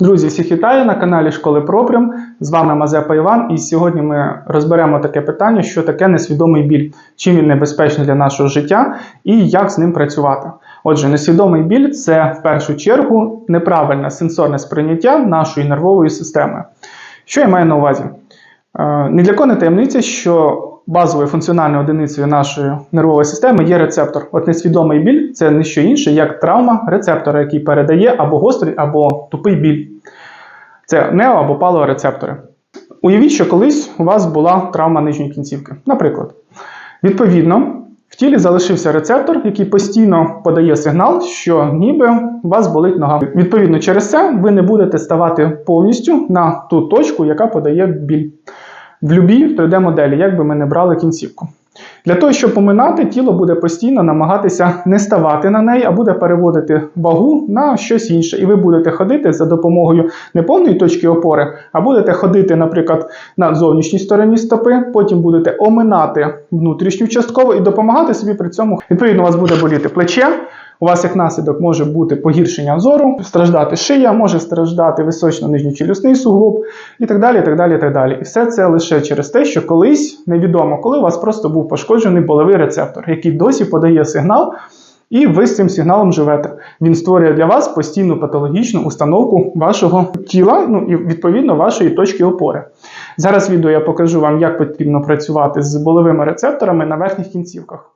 Друзі, всіх вітаю на каналі Школи Пропрям. З вами Мазепа Іван, і сьогодні ми розберемо таке питання, що таке несвідомий біль, чим він небезпечний для нашого життя і як з ним працювати. Отже, несвідомий біль це в першу чергу неправильне сенсорне сприйняття нашої нервової системи. Що я маю на увазі? Е, Ні для кого не таємниця, що базовою функціональною одиницею нашої нервової системи є рецептор. От несвідомий біль це не що інше, як травма рецептора, який передає або гострий, або тупий біль. Це нео або палеорецептори. Уявіть, що колись у вас була травма нижньої кінцівки. Наприклад, відповідно, в тілі залишився рецептор, який постійно подає сигнал, що ніби у вас болить нога. Відповідно, через це ви не будете ставати повністю на ту точку, яка подає біль. В любій 3D-моделі, як би ми не брали кінцівку. Для того, щоб поминати, тіло буде постійно намагатися не ставати на неї, а буде переводити вагу на щось інше. І ви будете ходити за допомогою не повної точки опори, а будете ходити, наприклад, на зовнішній стороні стопи, потім будете оминати внутрішню часткову і допомагати собі при цьому. Відповідно, у вас буде боліти плече. У вас як наслідок може бути погіршення зору, страждати шия, може страждати височно-нижньочелюсний суглоб і так далі. І так далі, і так далі. І все це лише через те, що колись невідомо, коли у вас просто був пошкоджений болевий рецептор, який досі подає сигнал, і ви з цим сигналом живете. Він створює для вас постійну патологічну установку вашого тіла, ну і відповідно вашої точки опори. Зараз відео я покажу вам, як потрібно працювати з болевими рецепторами на верхніх кінцівках.